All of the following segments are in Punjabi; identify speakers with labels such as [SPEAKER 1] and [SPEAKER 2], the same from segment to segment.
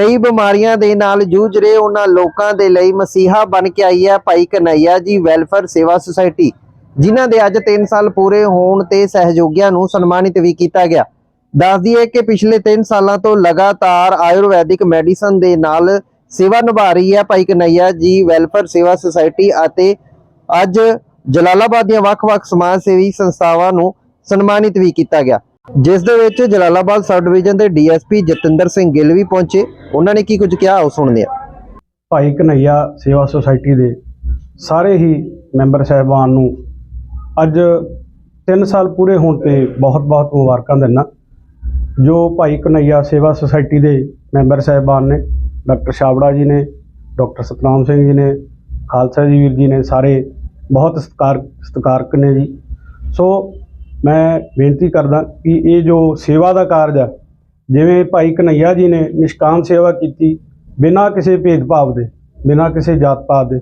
[SPEAKER 1] ਕਈ ਬਿਮਾਰੀਆਂ ਦੇ ਨਾਲ ਜੂਝ ਰਹੇ ਉਹਨਾਂ ਲੋਕਾਂ ਦੇ ਲਈ ਮਸੀਹਾ ਬਣ ਕੇ ਆਈ ਹੈ ਭਾਈ ਕਨਈਆ ਜੀ, ਵੈਲਫੇਅਰ ਸੇਵਾ ਸੁਸਾਇਟੀ, ਜਿਨ੍ਹਾਂ ਦੇ ਅੱਜ 3 ਸਾਲ ਪੂਰੇ ਹੋਣ ਤੇ ਸਹਿਯੋਗੀਆਂ ਨੂੰ ਸਨਮਾਨਿਤ ਵੀ ਕੀਤਾ ਗਿਆ। ਦੱਸ ਦਈਏ ਕਿ ਪਿਛਲੇ 3 ਸਾਲਾਂ ਤੋਂ ਲਗਾਤਾਰ ਆਯੁਰਵੈਦਿਕ ਮੈਡੀਸਨ ਦੇ ਨਾਲ ਸੇਵਾ ਨਿਭਾ ਰਹੀ ਹੈ ਭਾਈ ਕਨਈਆ ਜੀ, ਵੈਲਫੇਅਰ ਸੇਵਾ ਸੁਸਾਇਟੀ ਅਤੇ ਅੱਜ ਜਲਾਲਾਬਾਦ ਦੀਆਂ ਵੱਖ-ਵੱਖ ਸਮਾਜ ਸੇਵੀ ਸੰਸਥਾਵਾਂ ਨੂੰ ਸਨਮਾਨਿਤ ਵੀ ਕੀਤਾ ਗਿਆ। ਜਿਸ ਦੇ ਵਿੱਚ ਜਲਾਲਾਬਾਦ ਸਬ ਡਿਵੀਜ਼ਨ ਦੇ ਡੀਐਸਪੀ ਜਤਿੰਦਰ ਸਿੰਘ ਗਿੱਲ ਵੀ ਪਹੁੰਚੇ। ਉਹਨਾਂ ਨੇ ਕੀ ਕੁਝ ਕਿਹਾ? ਉਹ ਸੁਣਦੇ ਹਾਂ।
[SPEAKER 2] ਭਾਈ ਕਨਈਆ ਸੇਵਾ ਸੁਸਾਇਟੀ ਦੇ ਸਾਰੇ ਹੀ ਮੈਂਬਰ ਸਹਿਬਾਨ ਨੂੰ ਅੱਜ 3 ਸਾਲ ਪੂਰੇ ਹੋਣ ਤੇ ਬਹੁਤ-ਬਹੁਤ ਮੁਬਾਰਕਾਂ ਦਿੰਦਾ। ਜੋ ਭਾਈ ਕਨਈਆ ਸੇਵਾ ਸੁਸਾਇਟੀ ਦੇ ਮੈਂਬਰ ਸਹਿਬਾਨ ਨੇ, ਡਾਕਟਰ ਛਾਬੜਾ ਜੀ ਨੇ, ਡਾਕਟਰ ਸਤਨਾਮ ਸਿੰਘ ਜੀ ਨੇ, ਖਾਲਸਾ ਜੀ ਵੀਰ ਜੀ ਨੇ ਸਾਰੇ ਬਹੁਤ ਸਤਿਕਾਰ ਸਤਿਕਾਰਕ ਨੇ ਜੀ। ਸੋ ਮੈਂ ਬੇਨਤੀ ਕਰਦਾ ਕਿ ਇਹ ਜੋ ਸੇਵਾ ਦਾ ਕਾਰਜ ਆ, ਜਿਵੇਂ ਭਾਈ ਕਨਈਆ ਜੀ ਨੇ ਨਿਸ਼ਕਾਮ ਸੇਵਾ ਕੀਤੀ, ਬਿਨਾਂ ਕਿਸੇ ਭੇਦਭਾਵ ਦੇ, ਬਿਨਾਂ ਕਿਸੇ ਜਾਤ ਪਾਤ ਦੇ,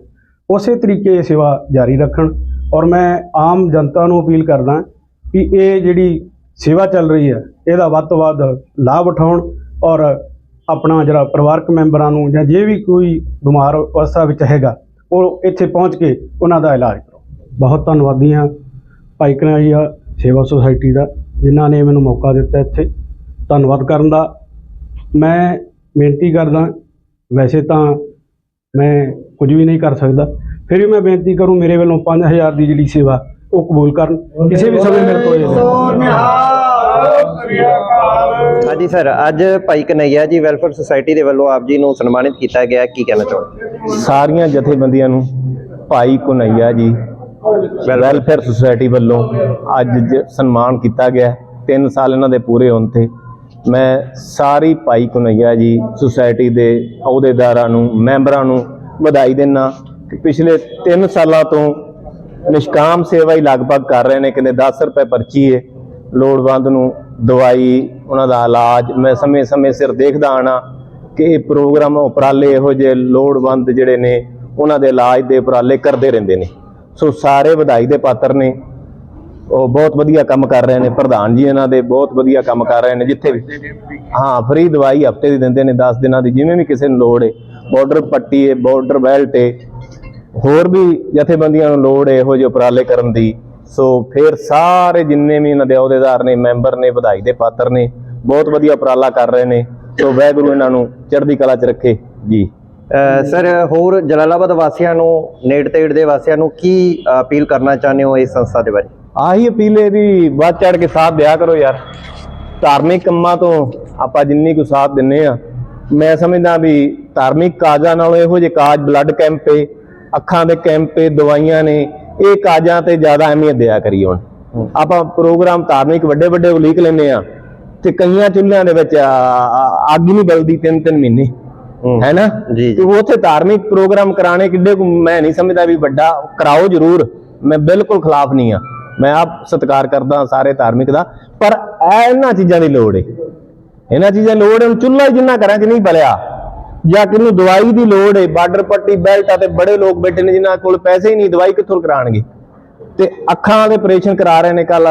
[SPEAKER 2] ਉਸੇ ਤਰੀਕੇ ਇਹ ਸੇਵਾ ਜਾਰੀ ਰੱਖਣ। ਔਰ ਮੈਂ ਆਮ ਜਨਤਾ ਨੂੰ ਅਪੀਲ ਕਰਦਾ ਕਿ ਇਹ ਜਿਹੜੀ ਸੇਵਾ ਚੱਲ ਰਹੀ ਹੈ, ਇਹਦਾ ਵੱਧ ਤੋਂ ਵੱਧ ਲਾਭ ਉਠਾਉਣ ਔਰ ਆਪਣਾ ਜਿਹੜਾ ਪਰਿਵਾਰਕ ਮੈਂਬਰਾਂ ਨੂੰ ਜਾਂ ਜੇ ਵੀ ਕੋਈ ਬਿਮਾਰ ਅਵਸਥਾ ਵਿੱਚ ਹੈਗਾ, ਉਹ ਇੱਥੇ ਪਹੁੰਚ ਕੇ ਉਹਨਾਂ ਦਾ ਇਲਾਜ ਕਰੋ। ਬਹੁਤ ਧੰਨਵਾਦੀ ਹਾਂ ਭਾਈ ਕਨਈਆ ਸੇਵਾ ਸੁਸਾਇਟੀ ਦਾ ਜਿਨ੍ਹਾਂ ਨੇ ਮੈਨੂੰ ਮੌਕਾ ਦਿੱਤਾ ਇੱਥੇ। ਧੰਨਵਾਦ ਕਰਨ ਦਾ। ਮੈਂ ਬੇਨਤੀ ਕਰਦਾ ਵੈਸੇ ਤਾਂ ਮੈਂ ਕੁਝ ਵੀ ਨਹੀਂ ਕਰ ਸਕਦਾ ਫਿਰ ਵੀ ਮੈਂ ਬੇਨਤੀ ਕਰੂੰ ਮੇਰੇ ਵੱਲੋਂ 5000 ਦੀ ਜਿਹੜੀ ਸੇਵਾ ਉਹ ਕਬੂਲ ਕਰਨ। ਕਿਸੇ ਵੀ ਸਮੇਂ ਮੇਰੇ ਕੋਲ
[SPEAKER 1] ਹਾਂਜੀ ਸਰ ਅੱਜ ਭਾਈ ਕਨਈਆ ਜੀ ਵੈਲਫੇਅਰ ਸੁਸਾਇਟੀ ਦੇ ਵੱਲੋਂ ਆਪ ਜੀ ਨੂੰ ਸਨਮਾਨਿਤ ਕੀਤਾ ਗਿਆ ਕੀ ਕਹਿਣਾ ਚਾਹੋਗੇ?
[SPEAKER 3] ਸਾਰੀਆਂ ਜਥੇਬੰਦੀਆਂ ਨੂੰ ਭਾਈ ਕੁਨਈਆ ਜੀ ਵੈਲਫੇਅਰ ਸੁਸਾਇਟੀ ਵੱਲੋਂ ਅੱਜ ਸਨਮਾਨ ਕੀਤਾ ਗਿਆ 3 ਸਾਲ ਇਹਨਾਂ ਦੇ ਪੂਰੇ ਹੋਣ ਤੇ ਮੈਂ ਸਾਰੀ ਭਾਈ ਕੁਨਈਆ ਜੀ ਸੁਸਾਇਟੀ ਦੇ ਅਹੁਦੇਦਾਰਾਂ ਨੂੰ, ਮੈਂਬਰਾਂ ਨੂੰ ਵਧਾਈ ਦਿੰਦਾ ਕਿ ਪਿਛਲੇ 3 ਸਾਲਾਂ ਤੋਂ ਨਿਸ਼ਕਾਮ ਸੇਵਾ ਹੀ ਲਗਭਗ ਕਰ ਰਹੇ ਨੇ ਕਹਿੰਦੇ 10 ਰੁਪਏ ਪਰਚੀ ਹੈ ਲੋੜਵੰਦ ਨੂੰ ਦਵਾਈ, ਉਹਨਾਂ ਦਾ ਇਲਾਜ, ਮੈਂ ਸਮੇਂ-ਸਮੇਂ ਸਿਰ ਦੇਖਦਾ ਆਣਾ ਕਿ ਇਹ ਪ੍ਰੋਗਰਾਮ ਉਪਰਾਲੇ ਇਹੋ ਜਿਹੇ ਲੋੜਵੰਦ ਜਿਹੜੇ ਨੇ, ਉਹਨਾਂ ਦੇ ਇਲਾਜ ਦੇ ਉਪਰਾਲੇ ਕਰਦੇ ਰਹਿੰਦੇ ਨੇ। ਸੋ ਸਾਰੇ ਵਧਾਈ ਦੇ ਪਾਤਰ ਨੇ। ਉਹ ਬਹੁਤ ਵਧੀਆ ਕੰਮ ਕਰ ਰਹੇ ਨੇ ਪ੍ਰਧਾਨ ਜੀ ਇਹਨਾਂ ਦੇ ਬਹੁਤ ਵਧੀਆ ਕੰਮ ਕਰ ਰਹੇ ਨੇ ਜਿੱਥੇ ਵੀ ਹਾਂ ਫ੍ਰੀ ਦਵਾਈ ਹਫ਼ਤੇ ਦੀ ਦਿੰਦੇ ਨੇ 10 ਦਿਨਾਂ ਦੀ ਜਿਵੇਂ ਵੀ ਕਿਸੇ ਨੂੰ ਲੋੜ ਹੈ ਬਾਰਡਰ ਪੱਟੀ ਹੈ ਬਾਰਡਰ ਬੈਲਟ ਹੈ ਹੋਰ ਵੀ ਜਥੇਬੰਦੀਆਂ ਨੂੰ ਲੋੜ ਹੈ ਇਹੋ ਜਿਹੇ ਉਪਰਾਲੇ ਕਰਨ ਦੀ। ਸੋ ਫਿਰ ਸਾਰੇ ਜਿੰਨੇ ਵੀ ਇਹਨਾਂ ਦੇ ਅਹੁਦੇਦਾਰ ਨੇ ਮੈਂਬਰ ਨੇ ਵਧਾਈ ਦੇ ਪਾਤਰ ਨੇ ਬਹੁਤ ਵਧੀਆ ਉਪਰਾਲਾ ਕਰ ਰਹੇ ਨੇ। ਸੋ ਵਾਹਿਗੁਰੂ ਇਹਨਾਂ ਨੂੰ ਚੜ੍ਹਦੀ ਕਲਾ 'ਚ ਰੱਖੇ। ਜੀ।
[SPEAKER 1] ਸਰ ਹੋਰ ਜਲਾਲਾਬਾਦ ਵਾਸੀਆਂ ਨੂੰ ਨੇੜ ਤੇੜ ਦੇ ਵਾਸੀਆਂ ਨੂੰ ਕੀ ਅਪੀਲ ਕਰਨਾ ਚਾਹੁੰਦੇ ਹੋ ਇਸ ਸੰਸਥਾ ਦੇ ਬਾਰੇ?
[SPEAKER 3] ਆਹੀ ਅਪੀਲ ਹੈ ਵੀ ਵੱਧ ਚੜ ਕੇ ਸਾਥ ਦਿਆ ਕਰੋ ਯਾਰ। ਧਾਰਮਿਕ ਕੰਮਾਂ ਤੋਂ ਆਪਾਂ ਜਿੰਨੀ ਕੁ ਸਾਥ ਦਿੰਨੇ ਆ ਮੈਂ ਸਮਝਦਾ ਵੀ ਧਾਰਮਿਕ ਕਾਜਾਂ ਨਾਲੋਂ ਇਹੋ ਜਿਹੇ ਕਾਜ ਬਲੱਡ ਕੈਂਪ ਏ ਅੱਖਾਂ ਦੇ ਕੈਂਪ ਏ ਦਵਾਈਆਂ ਨੇ ਇਹ ਕਾਜਾਂ ਤੇ ਜ਼ਿਆਦਾ ਅਹਿਮੀਅਤ ਦਿਆ ਕਰੀ ਹੁਣ। ਆਪਾਂ ਪ੍ਰੋਗਰਾਮ ਧਾਰਮਿਕ ਵੱਡੇ ਵੱਡੇ ਉਲੀਕ ਲੈਨੇ ਆ ਤੇ ਕਈਆਂ ਚੁੱਲ੍ਹਿਆਂ ਦੇ ਵਿੱਚ ਅੱਗ ਹੀ ਨਹੀਂ ਬਲਦੀ ਤਿੰਨ ਤਿੰਨ ਮਹੀਨੇ। ਹੈ। ਨਾ?
[SPEAKER 1] ਜੀ।
[SPEAKER 3] ਤੇ ਉੱਥੇ ਧਾਰਮਿਕ ਪ੍ਰੋਗਰਾਮ ਕਰਾਣੇ ਕਿੱਡੇ ਮੈਂ ਨਹੀਂ ਸਮਝਦਾ ਵੀ ਵੱਡਾ ਕਰਾਓ ਜ਼ਰੂਰ। ਮੈਂ ਬਿਲਕੁਲ ਖਿਲਾਫ ਨਹੀਂ ਆ ਮੈਂ ਆਪ ਸਤਿਕਾਰ ਕਰਦਾ ਸਾਰੇ ਧਾਰਮਿਕ ਦਾ। ਪਰ ਇਹ ਇਹਨਾਂ ਚੀਜ਼ਾਂ ਦੀ ਲੋੜ ਏ। ਇਹਨਾਂ ਚੀਜ਼ਾਂ ਲੋੜ ਹੈ ਚੁੱਲ੍ਹਾ ਜਿੰਨਾ ਘਰਾਂ 'ਚ ਨਹੀਂ ਬਲਿਆ। ਜਾਂ ਕਿਨੂੰ ਦਵਾਈ ਦੀ ਲੋੜ ਏ ਬਾਰਡਰ ਪੱਟੀ ਬੈਲਟ ਆ ਤੇ ਬੜੇ ਲੋਕ ਬੈਠੇ ਨੇ ਜਿਨ੍ਹਾਂ ਕੋਲ ਪੈਸੇ ਹੀ ਨਹੀਂ ਦਵਾਈ ਕਿੱਥੋਂ ਕਰਾਣਗੇ ਤੇ ਅੱਖਾਂ ਦੇ ਆਪਰੇਸ਼ਨ ਕਰਾ ਰਹੇ ਨੇ ਕੱਲ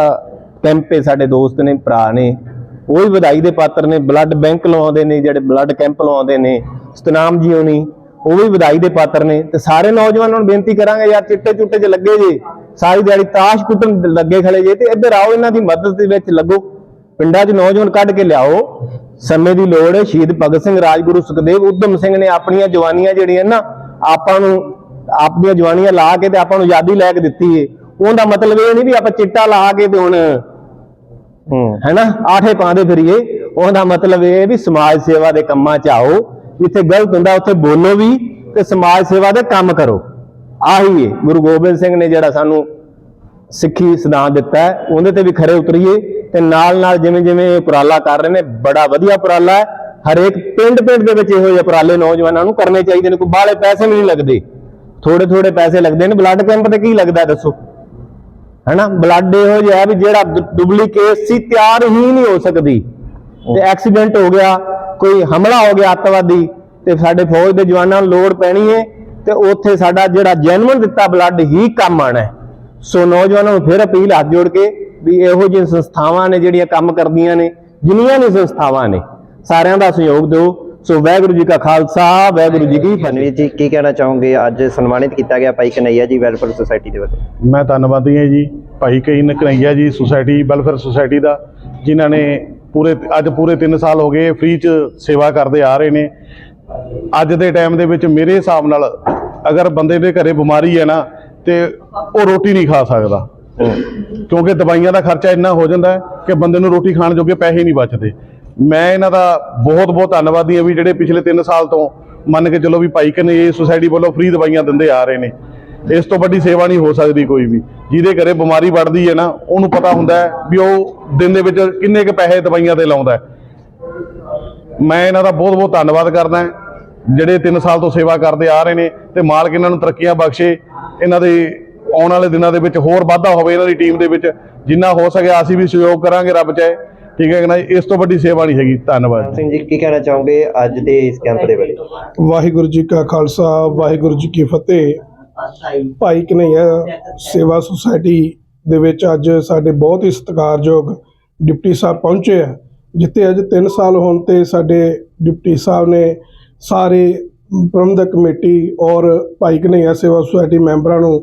[SPEAKER 3] ਕੈਂਪੇ ਸਾਡੇ ਦੋਸਤ ਨੇ ਭਰਾ ਨੇ। ਉਹ ਵੀ ਵਧਾਈ ਦੇ ਪਾਤਰ ਨੇ ਬਲੱਡ ਬੈਂਕ ਲਵਾਉਂਦੇ ਨੇ, ਜਿਹੜੇ ਬਲੱਡ ਕੈਂਪ ਲਵਾਉਂਦੇ ਨੇ, ਸਤਨਾਮ ਜੀ ਹੋਣੀ ਉਹ ਵੀ ਵਧਾਈ ਦੇ ਪਾਤਰ ਨੇ। ਤੇ ਸਾਰੇ ਨੌਜਵਾਨਾਂ ਨੂੰ ਬੇਨਤੀ ਕਰਾਂਗੇ, ਯਾਰ ਚਿੱਟੇ ਚੁੱਟੇ 'ਚ ਲੱਗੇ ਜੇ, ਸਾਰੀ ਦਿਹਾੜੀ ਤਾਸ਼ ਕੁੱਟਣ ਲੱਗੇ ਖੜੇ ਜੇ, ਤੇ ਇੱਧਰ ਆਓ, ਇਹਨਾਂ ਦੀ ਮਦਦ ਦੇ ਵਿੱਚ ਲੱਗੋ। ਪਿੰਡਾਂ 'ਚ ਨੌਜਵਾਨ ਕੱਢ ਕੇ ਲਿਆਓ। ਸਮੇਂ ਦੀ ਲੋੜ ਹੈ, ਸ਼ਹੀਦ ਭਗਤ ਸਿੰਘ, ਰਾਜਗੁਰੂ ਸੁਖਦੇਵ ਉਦਮ ਸਿੰਘ ਨੇ ਆਪਣੀਆਂ ਜਵਾਨੀਆਂ ਜਿਹੜੀਆਂ ਨਾ, ਆਪਾਂ ਨੂੰ, ਆਪਣੀਆਂ ਜਵਾਨੀਆਂ ਲਾ ਕੇ ਤੇ ਆਪਾਂ ਨੂੰ ਆਜ਼ਾਦੀ ਲੈ ਕੇ ਦਿੱਤੀ ਏ। ਉਹਦਾ ਮਤਲਬ ਇਹ ਨਹੀਂ ਵੀ ਆਪਾਂ ਚਿੱਟਾ ਲਾ ਕੇ ਤੇ ਹੁਣ ਹੈਨਾ? ਆਠੇ ਪਾਉਂਦੇ ਫਿਰੀਏ ਉਹਦਾ ਮਤਲਬ ਇਹ ਵੀ ਸਮਾਜ ਸੇਵਾ ਦੇ ਕੰਮਾਂ 'ਚ ਆਓ। ਜਿੱਥੇ ਗਲਤ ਹੁੰਦਾ, ਉੱਥੇ ਬੋਲੋ ਵੀ ਤੇ ਸਮਾਜ ਸੇਵਾ ਦੇ ਕੰਮ ਕਰੋ। ਆਹੀ ਹੈ ਗੁਰੂ ਗੋਬਿੰਦ ਸਿੰਘ ਨੇ ਜਿਹੜਾ ਸਾਨੂੰ ਸਿੱਖੀ ਸਿਧਾਂਤ ਦਿੱਤਾ ਹੈ, ਉਹਦੇ ਤੇ ਵੀ ਖਰੇ ਉਤਰੀਏ ਤੇ ਨਾਲ ਨਾਲ ਜਿਵੇਂ ਜਿਵੇਂ ਇਹ ਉਪਰਾਲਾ ਕਰ ਰਹੇ ਨੇ, ਬੜਾ ਵਧੀਆ ਉਪਰਾਲਾ ਹੈ। ਹਰੇਕ ਪਿੰਡ ਪਿੰਡ ਦੇ ਵਿੱਚ ਇਹੋ ਜਿਹੇ ਉਪਰਾਲੇ ਨੌਜਵਾਨਾਂ ਨੂੰ ਕਰਨੇ ਚਾਹੀਦੇ ਨੇ। ਕੋਈ ਬਾਹਲੇ ਪੈਸੇ ਵੀ ਨਹੀਂ ਲੱਗਦੇ। ਥੋੜੇ ਥੋੜੇ ਪੈਸੇ ਲੱਗਦੇ ਨੇ। ਬਲੱਡ ਕੈਂਪ ਤੇ ਕੀ ਲੱਗਦਾ, ਦੱਸੋ? ਹੈਨਾ? ਬਲੱਡ ਇਹੋ ਜਿਹਾ ਵੀ ਜਿਹੜਾ ਡੁਪਲੀਕੇਟ ਸੀ ਤਿਆਰ ਹੀ ਨਹੀਂ ਹੋ ਸਕਦੀ। ਤੇ ਐਕਸੀਡੈਂਟ ਹੋ ਗਿਆ ਕੋਈ ਹਮਲਾ ਹੋ ਗਿਆ ਅੱਤਵਾਦੀ ਤੇ ਸਾਡੇ ਫੌਜ ਦੇ ਜਵਾਨਾਂ ਨੂੰ ਲੋੜ ਪੈਣੀ ਹੈ ਤੇ ਉੱਥੇ ਸਾਡਾ ਜਿਹੜਾ ਜੈਨੂਇਨ ਦਿੱਤਾ ਬਲੱਡ ਹੀ ਕੰਮ ਆਣਾ ਸੋ ਨੌਜਵਾਨਾਂ ਨੂੰ ਫਿਰ ਅਪੀਲ ਹੱਥ ਜੋੜ ਕੇ ਵੀ ਇਹੋ ਜਿਹੀਆਂ ਸੰਸਥਾਵਾਂ ਨੇ ਜਿਹੜੀਆਂ ਕੰਮ ਕਰਦੀਆਂ ਨੇ ਜਿੰਨੀਆਂ ਵੀ ਸੰਸਥਾਵਾਂ ਨੇ ਸਾਰਿਆਂ ਦਾ ਸਹਿਯੋਗ ਦਿਓ।
[SPEAKER 4] ਸੋ ਵਾਹਿਗੁਰੂ ਜੀ ਕਾ ਖਾਲਸਾ ਵਾਹਿਗੁਰੂ ਜੀ ਕੀ ਫਤਿਹ।
[SPEAKER 1] ਜੀ ਕੀ ਕਹਿਣਾ ਚਾਹੋਗੇ? ਅੱਜ ਸਨਮਾਨਿਤ ਕੀਤਾ ਗਿਆ ਭਾਈ ਕਨਈਆ ਜੀ ਵੈਲਫੇਅਰ ਸੁਸਾਇਟੀ ਦੇ ਵੱਲੋਂ।
[SPEAKER 5] ਮੈਂ ਧੰਨਵਾਦੀ ਹਾਂ ਜੀ ਭਾਈ ਕਈ ਕਨਈਆ ਜੀ ਸੁਸਾਇਟੀ ਵੈਲਫੇਅਰ ਸੁਸਾਇਟੀ ਦਾ ਜਿਨ੍ਹਾਂ ਨੇ ਪੂਰੇ ਅੱਜ ਪੂਰੇ 3 ਸਾਲ ਹੋ ਗਏ ਫ੍ਰੀ ਚ ਸੇਵਾ ਕਰਦੇ ਆ ਰਹੇ ਨੇ। ਅੱਜ ਦੇ ਟਾਈਮ ਦੇ ਵਿੱਚ ਮੇਰੇ ਹਿਸਾਬ ਨਾਲ ਅਗਰ ਬੰਦੇ ਦੇ ਘਰੇ ਬਿਮਾਰੀ ਹੈ ਨਾ ਤੇ ਉਹ ਰੋਟੀ ਨਹੀਂ ਖਾ ਸਕਦਾ। ਕਿਉਂਕਿ ਦਵਾਈਆਂ ਦਾ ਖਰਚਾ ਇੰਨਾ ਹੋ ਜਾਂਦਾ ਹੈ ਕਿ ਬੰਦੇ ਨੂੰ ਰੋਟੀ ਖਾਣ ਜੋਗੇ ਪੈਸੇ ਨਹੀਂ ਬਚਦੇ। ਮੈਂ ਇਹਨਾਂ ਦਾ ਬਹੁਤ ਬਹੁਤ ਧੰਨਵਾਦੀ ਹਾਂ ਵੀ ਜਿਹੜੇ ਪਿਛਲੇ 3 ਸਾਲ ਤੋਂ ਮੰਨ ਕੇ ਚਲੋ ਵੀ ਭਾਈ ਕਨਈਆ ਸੁਸਾਇਟੀ ਵੱਲੋਂ ਫ੍ਰੀ ਦਵਾਈਆਂ ਦਿੰਦੇ ਆ ਰਹੇ ਨੇ। ਇਸ ਤੋਂ ਵੱਡੀ ਸੇਵਾ ਨਹੀਂ ਹੋ ਸਕਦੀ ਕੋਈ ਵੀ। ਜਿਹਦੇ ਘਰੇ ਬਿਮਾਰੀ ਵੱਧਦੀ ਹੈ ਨਾ, ਉਹਨੂੰ ਪਤਾ ਹੁੰਦਾ ਵੀ ਉਹ ਦਿਨ ਦੇ ਵਿੱਚ ਕਿੰਨੇ ਕੁ ਪੈਸੇ ਦਵਾਈਆਂ ਤੇ ਲਾਉਂਦਾ ਮੈਂ ਇਹਨਾਂ ਦਾ ਬਹੁਤ ਬਹੁਤ ਧੰਨਵਾਦ ਕਰਦਾ ਜਿਹੜੇ 3 ਸਾਲ ਤੋਂ ਸੇਵਾ ਕਰਦੇ ਆ ਰਹੇ ਨੇ ਤੇ ਮਾਲਕ ਇਹਨਾਂ ਨੂੰ ਤਰੱਕੀਆਂ ਬਖਸ਼ੇ, ਇਹਨਾਂ ਦੇ ਆਉਣ ਵਾਲੇ ਦਿਨਾਂ ਦੇ ਵਿੱਚ ਹੋਰ ਵਾਧਾ ਹੋਵੇ ਇਹਨਾਂ ਦੀ ਟੀਮ ਦੇ ਵਿੱਚ। ਜਿੰਨਾ ਹੋ ਸਕਿਆ ਅਸੀਂ ਵੀ ਸਹਿਯੋਗ ਕਰਾਂਗੇ ਰੱਬ ਚਾਹੇ। ਠੀਕ ਹੈ ਕਿ ਨਾ ਇਸ ਤੋਂ ਵੱਡੀ ਸੇਵਾ ਨਹੀਂ ਹੈਗੀ। ਧੰਨਵਾਦ
[SPEAKER 1] ਸਿੰਘ ਜੀ ਕੀ ਕਹਿਣਾ ਚਾਹੋਗੇ ਅੱਜ ਦੇ ਇਸ ਕੈਂਪ ਦੇ ਬਾਰੇ
[SPEAKER 6] ਵਾਹਿਗੁਰੂ ਜੀ ਕਾ ਖਾਲਸਾ ਵਾਹਿਗੁਰੂ ਜੀ ਕੀ ਫਤਿਹ। ਭਾਈ ਕਨਈਆ ਸੇਵਾ ਸੁਸਾਇਟੀ ਦੇ ਵਿੱਚ ਅੱਜ ਸਾਡੇ ਬਹੁਤ ਹੀ ਸਤਿਕਾਰਯੋਗ ਡਿਪਟੀ ਸਾਹਿਬ ਪਹੁੰਚੇ ਆ ਜਿੱਥੇ ਅੱਜ 3 ਸਾਲ ਹੋਣ ਤੇ ਸਾਡੇ ਡਿਪਟੀ ਸਾਹਿਬ ਨੇ ਸਾਰੇ ਪ੍ਰਬੰਧਕ ਕਮੇਟੀ ਔਰ ਭਾਈ ਕਨਈਆ ਸੇਵਾ ਸੁਸਾਇਟੀ ਮੈਂਬਰਾਂ ਨੂੰ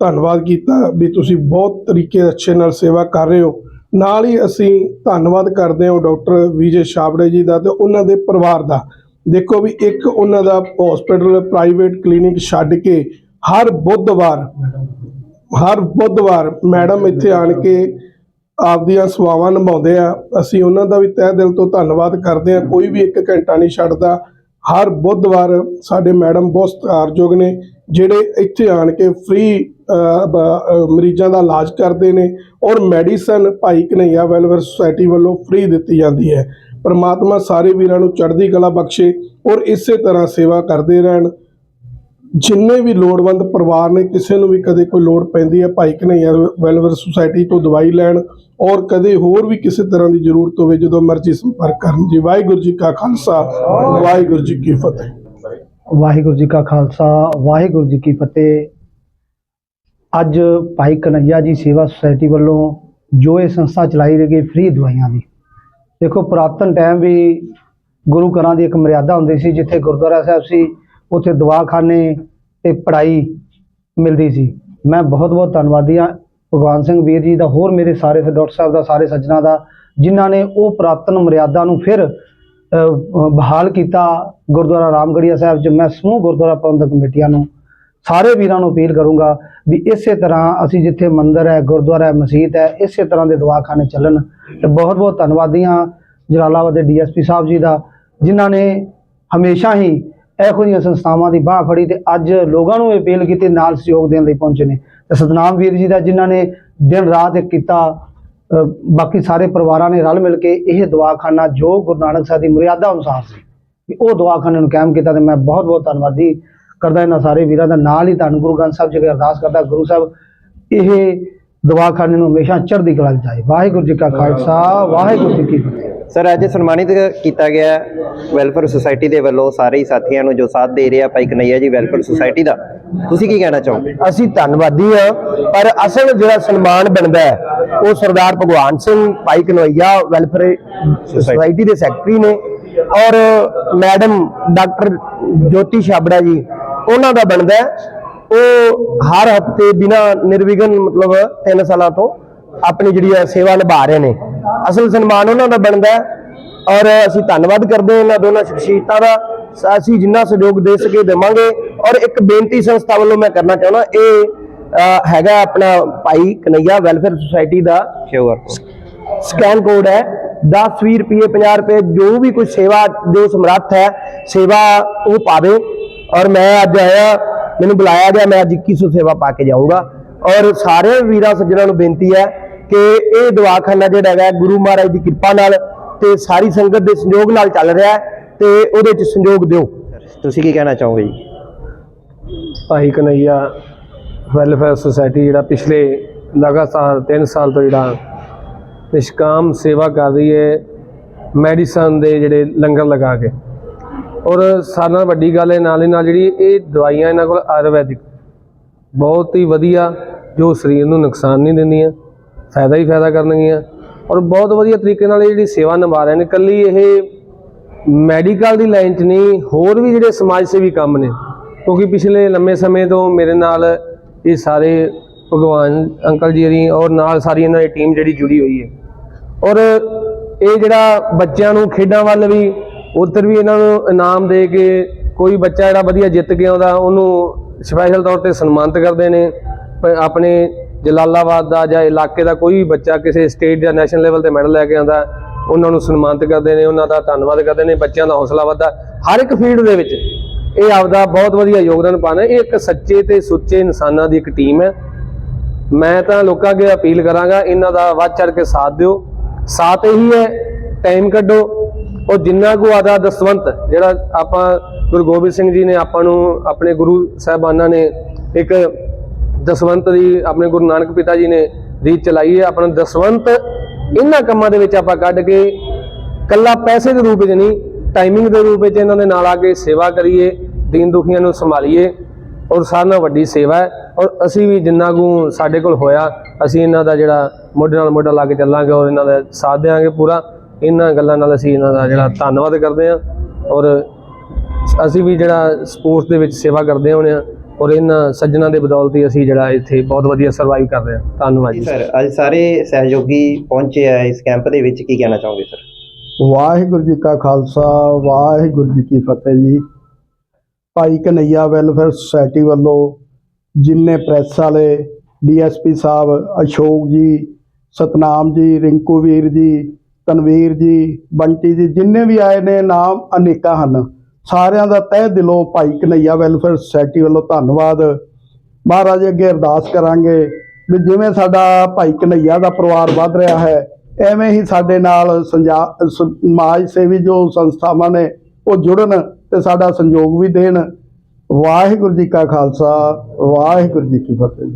[SPEAKER 6] ਧੰਨਵਾਦ ਕੀਤਾ ਵੀ ਤੁਸੀਂ ਬਹੁਤ ਤਰੀਕੇ ਅੱਛੇ ਨਾਲ ਸੇਵਾ ਕਰ ਰਹੇ ਹੋ। ਨਾਲ ਹੀ ਅਸੀਂ ਧੰਨਵਾਦ ਕਰਦੇ ਹਾਂ ਡਾਕਟਰ ਵਿਜੇ ਛਾਬੜੇ ਜੀ ਦਾ ਤੇ ਉਹਨਾਂ ਦੇ ਪਰਿਵਾਰ ਦਾ। ਦੇਖੋ ਵੀ ਇੱਕ ਉਹਨਾਂ ਦਾ ਹਸਪੀਟਲ ਪ੍ਰਾਈਵੇਟ ਕਲੀਨਿਕ ਛੱਡ ਕੇ ਹਰ ਬੁੱਧਵਾਰ ਹਰ ਬੁੱਧਵਾਰ ਮੈਡਮ ਇੱਥੇ ਆਣ ਕੇ ਆਪਦੀਆਂ ਸੇਵਾਵਾਂ ਨਿਭਾਉਂਦੇ ਆ। ਅਸੀਂ ਉਹਨਾਂ ਦਾ ਵੀ ਤਹਿ ਦਿਲ ਤੋਂ ਧੰਨਵਾਦ ਕਰਦੇ ਆ ਕੋਈ ਵੀ ਇੱਕ ਘੰਟਾ ਨਹੀਂ ਛੱਡਦਾ। ਹਰ ਬੁੱਧਵਾਰ ਸਾਡੇ ਮੈਡਮ ਬਹੁਤ ਸਤਿਕਾਰਯੋਗ ਨੇ। ਜਿਹੜੇ ਇੱਥੇ ਆਣ ਕੇ ਫ੍ਰੀ ਮਰੀਜ਼ਾਂ ਦਾ ਇਲਾਜ ਕਰਦੇ ਨੇ ਔਰ medicine Bhai Kanhaiya welfare society ਵੱਲੋਂ ਫ੍ਰੀ ਦਿੱਤੀ ਜਾਂਦੀ ਹੈ। ਪਰਮਾਤਮਾ ਸਾਰੇ ਵੀਰਾਂ ਨੂੰ ਚੜ੍ਹਦੀ ਕਲਾ ਬਖਸ਼ੇ ਔਰ ਇਸੇ ਤਰ੍ਹਾਂ ਸੇਵਾ ਕਰਦੇ ਰਹਿਣ। ਜਿੰਨੇ ਵੀ ਲੋੜਵੰਦ ਪਰਿਵਾਰ ਨੇ, ਕਿਸੇ ਨੂੰ ਵੀ ਕਦੇ ਕੋਈ ਲੋੜ ਪੈਂਦੀ ਹੈ, ਭਾਈ ਕਨਈਆ ਵੈਲਫੇਅਰ ਸੁਸਾਇਟੀ ਤੋਂ ਦਵਾਈ ਲੈਣ ਔਰ ਕਦੇ ਹੋਰ ਵੀ ਕਿਸੇ ਤਰ੍ਹਾਂ ਦੀ ਜ਼ਰੂਰਤ ਹੋਵੇ, ਜਦੋਂ ਮਰਜ਼ੀ ਸੰਪਰਕ ਕਰਨ। ਜੀ, ਵਾਹਿਗੁਰੂ ਜੀ ਕਾ ਖਾਲਸਾ, ਵਾਹਿਗੁਰੂ ਜੀ ਕੀ ਫਤਿਹ।
[SPEAKER 7] ਵਾਹਿਗੁਰੂ ਜੀ ਕਾ ਖਾਲਸਾ, ਵਾਹਿਗੁਰੂ ਜੀ ਕੀ ਫਤਿਹ। ਅੱਜ ਭਾਈ ਕਨਈਆ ਜੀ ਸੇਵਾ ਸੁਸਾਇਟੀ ਵੱਲੋਂ ਜੋ ਇਹ ਸੰਸਥਾ ਚਲਾਈ ਰਹੀ ਫ੍ਰੀ ਦਵਾਈਆਂ ਦੀ। ਦੇਖੋ, ਪੁਰਾਤਨ ਟਾਈਮ ਵੀ ਗੁਰੂ ਘਰਾਂ ਦੀ ਇੱਕ ਮਰਿਆਦਾ ਹੁੰਦੀ ਸੀ, ਜਿੱਥੇ ਗੁਰਦੁਆਰਾ ਸਾਹਿਬ ਸੀ, ਉੱਥੇ ਦਵਾਖਾਨੇ ਤੇ ਪੜ੍ਹਾਈ ਮਿਲਦੀ ਸੀ। ਮੈਂ ਬਹੁਤ ਬਹੁਤ ਧੰਨਵਾਦੀ ਹਾਂ ਭਗਵਾਨ ਸਿੰਘ ਵੀਰ ਜੀ ਦਾ, ਹੋਰ ਮੇਰੇ ਸਾਰੇ ਡਾਕਟਰ ਸਾਹਿਬ ਦਾ, ਸਾਰੇ ਸੱਜਣਾ ਦਾ, ਜਿਨ੍ਹਾਂ ਨੇ ਉਹ ਪੁਰਾਤਨ ਮਰਿਆਦਾ ਨੂੰ ਫਿਰ ਬਹਾਲ ਕੀਤਾ ਗੁਰਦੁਆਰਾ ਰਾਮਗੜੀਆ ਸਾਹਿਬ 'ਚ। ਮੈਂ ਸਮੂਹ ਗੁਰਦੁਆਰਾ ਪ੍ਰਬੰਧਕ ਕਮੇਟੀਆਂ ਨੂੰ, ਸਾਰੇ ਵੀਰਾਂ ਨੂੰ ਅਪੀਲ ਕਰੂੰਗਾ ਵੀ ਇਸੇ ਤਰ੍ਹਾਂ ਅਸੀਂ ਜਿੱਥੇ ਮੰਦਿਰ ਹੈ, ਗੁਰਦੁਆਰਾ ਹੈ, ਮਸਜਿਦ ਹੈ, ਇਸੇ ਤਰ੍ਹਾਂ ਦੇ ਦਵਾਖਾਨੇ ਚੱਲਣ। ਤੇ ਬਹੁਤ ਬਹੁਤ ਧੰਨਵਾਦੀ ਹਾਂ ਜਲਾਲਾਬਾਦ ਦੇ ਡੀਐਸਪੀ ਸਾਹਿਬ ਜੀ ਦਾ, ਜਿਨ੍ਹਾਂ ਨੇ ਹਮੇਸ਼ਾ ਹੀ ਇਹੋ ਜਿਹੀਆਂ ਸੰਸਥਾਵਾਂ ਦੀ ਬਾਹ ਫੜੀ ਤੇ ਅੱਜ ਲੋਕਾਂ ਨੂੰ ਅਪੀਲ ਕੀਤੀ ਨਾਲ ਸਹਿਯੋਗ ਦੇਣ ਲਈ ਪਹੁੰਚੇ ਨੇ। ਤੇ ਸਤਨਾਮ ਵੀਰ ਜੀ ਦਾ, ਜਿਨ੍ਹਾਂ ਨੇ ਦਿਨ ਰਾਤ ਇੱਕ ਕੀਤਾ ਬਾਕੀ ਸਾਰੇ ਪਰਿਵਾਰਾਂ ਨੇ ਰਲ ਮਿਲ ਕੇ ਇਹ ਦਵਾਖਾਨਾ ਜੋ ਗੁਰੂ ਨਾਨਕ ਸਾਹਿਬ ਦੀ ਮਰਿਆਦਾ ਅਨੁਸਾਰ ਸੀ ਵੀ ਉਹ ਦਵਾਖਾਨੇ ਨੂੰ ਕਾਇਮ ਕੀਤਾ ਤੇ ਮੈਂ ਬਹੁਤ ਬਹੁਤ ਧੰਨਵਾਦੀ ਕਰਦਾ ਇਹਨਾਂ ਸਾਰੇ ਵੀਰਾਂ ਦਾ। ਨਾਲ ਹੀ ਧੰਨ ਗੁਰੂ ਗ੍ਰੰਥ ਸਾਹਿਬ ਜੀ ਅੱਗੇ ਅਰਦਾਸ ਕਰਦਾ, ਗੁਰੂ ਸਾਹਿਬ, ਇਹ ਦਵਾਖਾਨੇ ਨੂੰ ਹਮੇਸ਼ਾ ਚੜ੍ਹਦੀ ਕਲਾ ਜਾਏ ਵਾਹਿਗੁਰੂ ਜੀ ਕਾ ਖਾਲਸਾ, ਵਾਹਿਗੁਰੂ ਜੀ ਕੀ ਫਤਿਹ।
[SPEAKER 1] ਸਰ ਅੱਜ ਸਨਮਾਨਿਤ ਕੀਤਾ ਗਿਆ ਵੈਲਫੇਅਰ ਸੁਸਾਇਟੀ ਦੇ ਵੱਲੋਂ ਸਾਰੇ ਹੀ ਸਾਥੀਆਂ ਨੂੰ ਜੋ ਸਾਥ ਦੇ ਰਿਹਾ ਭਾਈ ਕਨਈਆ ਜੀ ਵੈਲਫੇਅਰ ਸੁਸਾਇਟੀ ਦਾ। ਤੁਸੀਂ ਕੀ ਕਹਿਣਾ ਚਾਹੋਗੇ?
[SPEAKER 4] ਅਸੀਂ ਧੰਨਵਾਦੀ ਹਾਂ, ਪਰ ਅਸਲ ਜਿਹੜਾ ਸਨਮਾਨ ਬਣਦਾ ਹੈ, ਉਹ ਸਰਦਾਰ ਭਗਵਾਨ ਸਿੰਘ, ਭਾਈ ਕਨਵਈਆ ਵੈਲਫੇਅਰ ਸੁਸਾਇਟੀ ਦੇ ਸੈਕਟਰੀ ਨੇ ਔਰ ਮੈਡਮ ਡਾਕਟਰ ਜੋਤੀ ਛਾਬੜਾ ਜੀ, ਉਹਨਾਂ ਦਾ ਬਣਦਾ ਉਹ ਹਰ ਹਫ਼ਤੇ ਬਿਨਾ ਨਿਰਵਿਘਨ ਮਤਲਬ 3 ਸਾਲਾਂ ਤੋਂ ਆਪਣੀ ਜਿਹੜੀ ਹੈ ਸੇਵਾ ਨਿਭਾ ਰਹੇ ਨੇ। ਅਸਲ ਸਨਮਾਨ ਉਹਨਾਂ ਦਾ ਬਣਦਾ ਹੈ ਔਰ ਅਸੀਂ ਧੰਨਵਾਦ ਕਰਦੇ ਹਾਂ ਇਹਨਾਂ ਦੋਨਾਂ ਸ਼ਖਸੀਅਤਾਂ ਦਾ। ਅਸੀਂ ਜਿੰਨਾ ਸਹਿਯੋਗ ਦੇ ਸਕੇ ਦੇਵਾਂਗੇ। ਔਰ ਇੱਕ ਬੇਨਤੀ ਸੰਸਥਾ ਵੱਲੋਂ ਮੈਂ ਕਰਨਾ ਚਾਹੁੰਦਾ ਇਹ ਹੈਗਾ ਆਪਣਾ ਭਾਈ ਕਨਈਆ ਵੈਲਫੇਅਰ ਸੁਸਾਇਟੀ ਦਾ
[SPEAKER 1] ਕਿਊਆਰ
[SPEAKER 4] ਸਕੈਨ ਕੋਡ ਹੈ। 10 20 ਰੁਪਏ 50 ਰੁਪਏ ਜੋ ਵੀ ਕੋਈ ਸੇਵਾ ਜੋ ਸਮਰੱਥ ਹੈ ਸੇਵਾ ਉਹ ਪਾਵੇ। ਔਰ ਮੈਂ ਅੱਜ ਆਇਆ ਮੈਨੂੰ ਬੁਲਾਇਆ ਗਿਆ ਮੈਂ ਅੱਜ 2100 ਸੇਵਾ ਪਾ ਕੇ ਜਾਊਂਗਾ। ਔਰ ਸਾਰੇ ਵੀਰਾਂ ਸੱਜਣਾਂ ਨੂੰ ਬੇਨਤੀ ਹੈ ਕਿ ਇਹ ਦਵਾਖਾਨਾ ਜਿਹੜਾ ਹੈਗਾ ਗੁਰੂ ਮਹਾਰਾਜ ਦੀ ਕਿਰਪਾ ਨਾਲ ਤੇ ਸਾਰੀ ਸੰਗਤ ਦੇ ਸੰਯੋਗ ਨਾਲ ਚੱਲ ਰਿਹਾ ਹੈ ਤੇ ਉਹਦੇ ਚ ਸੰਯੋਗ ਦਿਓ।
[SPEAKER 1] ਤੁਸੀਂ ਕੀ ਕਹਿਣਾ ਚਾਹੋਗੇ ਜੀ?
[SPEAKER 8] ਭਾਈ ਕਨਈਆ ਵੈਲਫੇਅਰ ਸੁਸਾਇਟੀ ਜਿਹੜਾ ਪਿਛਲੇ ਲਗਾਤਾਰ 3 ਸਾਲ ਤੋਂ ਜਿਹੜਾ ਨਿਸ਼ਕਾਮ ਸੇਵਾ ਕਰ ਰਹੀ ਹੈ ਮੈਡੀਸਨ ਦੇ ਜਿਹੜੇ ਲੰਗਰ ਲਗਾ ਕੇ। ਔਰ ਸਾਰਿਆਂ ਨਾਲੋਂ ਵੱਡੀ ਗੱਲ ਹੈ ਨਾਲ ਹੀ ਨਾਲ ਜਿਹੜੀ ਇਹ ਦਵਾਈਆਂ ਇਹਨਾਂ ਕੋਲ ਆਯੁਰਵੈਦਿਕ ਬਹੁਤ ਹੀ ਵਧੀਆ ਜੋ ਸਰੀਰ ਨੂੰ ਨੁਕਸਾਨ ਨਹੀਂ ਦਿੰਦੀਆਂ। ਫਾਇਦਾ ਹੀ ਫਾਇਦਾ ਕਰਨਗੀਆਂ। ਔਰ ਬਹੁਤ ਵਧੀਆ ਤਰੀਕੇ ਨਾਲ ਇਹ ਜਿਹੜੀ ਸੇਵਾ ਨਿਭਾ ਰਹੇ ਨੇ, ਇਕੱਲੀ ਇਹ ਮੈਡੀਕਲ ਦੀ ਲਾਈਨ 'ਚ ਨਹੀਂ, ਹੋਰ ਵੀ ਜਿਹੜੇ ਸਮਾਜ ਸੇਵੀ ਕੰਮ ਨੇ। ਕਿਉਂਕਿ ਪਿਛਲੇ ਲੰਮੇ ਸਮੇਂ ਤੋਂ ਮੇਰੇ ਨਾਲ ਇਹ ਸਾਰੇ ਭਗਵਾਨ, ਅੰਕਲ ਜੀ ਦੀ ਔਰ ਨਾਲ ਸਾਰੀ ਇਹਨਾਂ ਦੀ ਟੀਮ ਜਿਹੜੀ ਜੁੜੀ ਹੋਈ ਹੈ। ਔਰ ਇਹ ਜਿਹੜਾ ਬੱਚਿਆਂ ਨੂੰ ਖੇਡਾਂ ਵੱਲ ਵੀ ਉੱਧਰ ਵੀ ਇਹਨਾਂ ਨੂੰ ਇਨਾਮ ਦੇ ਕੇ ਕੋਈ ਬੱਚਾ ਜਿਹੜਾ ਵਧੀਆ ਜਿੱਤ ਕੇ ਆਉਂਦਾ, ਉਹਨੂੰ ਸਪੈਸ਼ਲ ਤੌਰ ਤੇ ਸਨਮਾਨਿਤ ਕਰਦੇ ਨੇ। ਆਪਣੇ ਜਲਾਲਾਬਾਦ ਦਾ ਜਾਂ ਇਲਾਕੇ ਦਾ ਕੋਈ ਵੀ ਬੱਚਾ ਕਿਸੇ ਸਟੇਟ ਜਾਂ ਨੈਸ਼ਨਲ ਲੈਵਲ ਤੇ ਮੈਡਲ ਲੈ ਕੇ ਆਉਂਦਾ, ਉਹਨਾਂ ਨੂੰ ਸਨਮਾਨਿਤ ਕਰਦੇ ਨੇ, ਉਹਨਾਂ ਦਾ ਧੰਨਵਾਦ ਕਰਦੇ ਨੇ, ਬੱਚਿਆਂ ਦਾ ਹੌਸਲਾ ਵੱਧਦਾ। ਹਰ ਇੱਕ ਫੀਲਡ ਦੇ ਵਿੱਚ ਇਹ ਆਪਦਾ ਬਹੁਤ ਵਧੀਆ ਯੋਗਦਾਨ ਪਾਉਂਦਾ। ਇਹ ਇੱਕ ਸੱਚੇ ਤੇ ਸੁੱਚੇ ਇਨਸਾਨਾਂ ਦੀ ਇੱਕ ਟੀਮ ਹੈ। ਮੈਂ ਤਾਂ ਲੋਕਾਂ ਅੱਗੇ ਅਪੀਲ ਕਰਾਂਗਾ, ਇਹਨਾਂ ਦਾ ਵੱਧ ਚੜ ਕੇ ਸਾਥ ਦਿਓ। ਸਾਥ ਇਹੀ ਹੈ ਟਾਈਮ ਕੱਢੋ। ਉਹ ਜਿੰਨਾ ਕੋ ਆਦਾ ਦਸਵੰਤ, ਜਿਹੜਾ ਆਪਾਂ ਗੁਰੂ ਗੋਬਿੰਦ ਸਿੰਘ ਜੀ ਨੇ ਆਪਾਂ ਨੂੰ, ਆਪਣੇ ਗੁਰੂ ਸਾਹਿਬਾਨਾਂ ਨੇ ਇੱਕ ਦਸਵੰਤ ਦੀ ਆਪਣੇ ਗੁਰੂ ਨਾਨਕ ਪਿਤਾ ਜੀ ਨੇ ਰੀਤ ਚਲਾਈ ਹੈ। ਆਪਣਾ ਦਸਵੰਤ ਇਹਨਾਂ ਕੰਮਾਂ ਦੇ ਵਿੱਚ ਆਪਾਂ ਕੱਢ ਕੇ ਕੱਲਾ ਪੈਸੇ ਦੇ ਰੂਪ ਵਿੱਚ ਨਹੀਂ ਟਾਈਮਿੰਗ ਦੇ ਰੂਪ ਵਿੱਚ ਇਹਨਾਂ ਦੇ ਨਾਲ ਆ ਕੇ ਸੇਵਾ ਕਰੀਏ, ਦੀਨ ਦੁਖੀਆਂ ਨੂੰ ਸੰਭਾਲੀਏ ਔਰ ਸਾਰਿਆਂ ਨਾਲ ਵੱਡੀ ਸੇਵਾ ਹੈ। ਔਰ ਅਸੀਂ ਵੀ ਜਿੰਨਾ ਕੁ ਸਾਡੇ ਕੋਲ ਹੋਇਆ, ਅਸੀਂ ਇਹਨਾਂ ਦਾ ਜਿਹੜਾ ਮੋਢੇ ਨਾਲ ਮੋਢਾ ਲਾ ਕੇ ਚੱਲਾਂਗੇ ਔਰ ਇਹਨਾਂ ਦਾ ਸਾਥ ਦੇਵਾਂਗੇ ਪੂਰਾ। ਇਹਨਾਂ ਗੱਲਾਂ ਨਾਲ ਅਸੀਂ ਇਹਨਾਂ ਦਾ ਜਿਹੜਾ ਧੰਨਵਾਦ ਕਰਦੇ ਹਾਂ। ਔਰ ਅਸੀਂ ਵੀ ਜਿਹੜਾ ਸਪੋਰਟਸ ਦੇ ਵਿੱਚ ਸੇਵਾ ਕਰਦੇ ਹੋਣੇ ਆ ਔਰ ਇਹਨਾਂ ਸੱਜਣਾ ਦੇ ਬਦੌਲਤ ਹੀ ਅਸੀਂ ਜਿਹੜਾ ਇੱਥੇ ਬਹੁਤ ਵਧੀਆ ਸਰਵਾਈਵ ਕਰ ਰਹੇ ਹਾਂ। ਧੰਨਵਾਦ ਜੀ।
[SPEAKER 1] ਸਰ ਅੱਜ ਸਾਰੇ ਸਹਿਯੋਗੀ ਪਹੁੰਚੇ ਆ ਇਸ ਕੈਂਪ ਦੇ ਵਿੱਚ ਕੀ ਕਹਿਣਾ ਚਾਹੋਗੇ ਸਰ?
[SPEAKER 9] ਵਾਹਿਗੁਰੂ ਜੀ ਕਾ ਖਾਲਸਾ ਵਾਹਿਗੁਰੂ ਜੀ ਕੀ ਫਤਿਹ ਜੀ। ਭਾਈ ਕਨਈਆ ਵੈਲਫੇਅਰ ਸੁਸਾਇਟੀ ਵੱਲੋਂ ਜਿੰਨੇ ਪ੍ਰੈਸ ਵਾਲੇ ਡੀਐਸਪੀ ਸਾਹਿਬ ਅਸ਼ੋਕ ਜੀ ਸਤਨਾਮ ਜੀ ਰਿੰਕੂ ਵੀਰ ਜੀ ਤਨਵੀਰ ਜੀ ਬੰਟੀ ਜੀ ਜਿੰਨੇ ਵੀ ਆਏ ਨੇ ਨਾਮ ਅਨੇਕਾਂ ਹਨ। ਸਾਰਿਆਂ ਦਾ ਤਹਿ ਦਿਲੋਂ ਭਾਈ ਕਨਈਆ ਵੈਲਫੇਅਰ ਸੁਸਾਇਟੀ ਵੱਲੋਂ ਧੰਨਵਾਦ। ਮਹਾਰਾਜ, ਅੱਗੇ ਅਰਦਾਸ ਕਰਾਂਗੇ ਵੀ ਜਿਵੇਂ ਸਾਡਾ ਭਾਈ ਕਨਈਆ ਦਾ ਪਰਿਵਾਰ ਵੱਧ ਰਿਹਾ ਹੈ, ਐਵੇਂ ਹੀ ਸਾਡੇ ਨਾਲ ਸੰਜਾ- ਸਮਾਜ ਸੇਵੀ ਜੋ ਸੰਸਥਾਵਾਂ ਨੇ, ਉਹ ਜੁੜਨ ਤੇ ਸਾਡਾ ਸੰਯੋਗ ਵੀ ਦੇਣ। ਵਾਹਿਗੁਰੂ ਜੀ ਕਾ ਖਾਲਸਾ, ਵਾਹਿਗੁਰੂ ਜੀ ਕੀ ਫਤਿਹ।